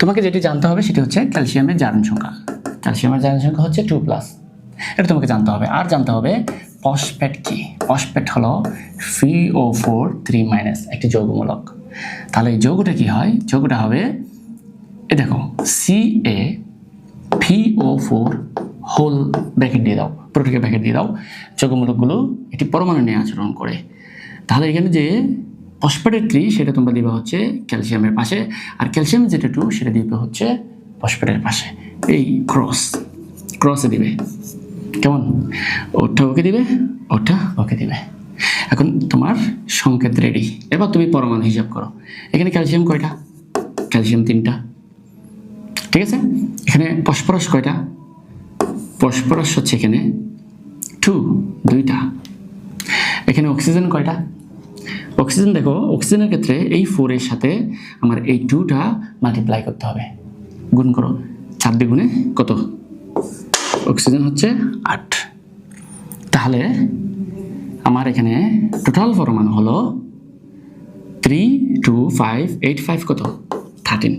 তোমাকে যেটি জানতে হবে সেটি হচ্ছে ক্যালসিয়ামের জারণ সংখ্যা। ক্যালসিয়ামের জারণ সংখ্যা হচ্ছে টু প্লাস এটা তোমাকে জানতে হবে। আর জানতে হবে ফসফেট কি? ফসফেট হলো P O four three minus একটি যৌগমূলক। তাহলে এই যৌগটা কি হয়? যৌগটা হবে এ দেখো C A P O four whole bracket দিয়ে দাও। পুরোটাকে ব্র্যাকেট দিয়ে দাও। যৌগমূলকগুলো একটি পরমাণু নিয়ে আচরণ করে। তাহলে এখানে যে ফসফেটের থ্রি সেটা তোমরা দিবে হচ্ছে ক্যালসিয়ামের পাশে, আর ক্যালসিয়াম যেটা টু সেটা দিবে হচ্ছে ফসফেটের পাশে। এই ক্রস ক্রসে দিবে। কেমন? ওটা ওকে দিবে? ওটা ওকে দিবে। এখন তোমার সংকেত রেডি এবার তুমি পরমাণু হিসাব করো। এখানে ক্যালসিয়াম কয়টা? ক্যালসিয়াম তিনটা। ঠিক আছে? এখানে ফসফরাস কয়টা? ফসফরাস হচ্ছে এখানে টু দুইটা। এখানে অক্সিজেন কয়টা? অক্সিজেন দেখো, অক্সিজেনের ক্ষেত্রে এই ফোরের সাথে আমার এই টুটা মাল্টিপ্লাই করতে হবে। গুণ করো, চার দ্বিগুণে কত? অক্সিজেন হচ্ছে আট। তাহলে আমার এখানে টোটাল পরমাণু হলো three two five eight five কত? থার্টিন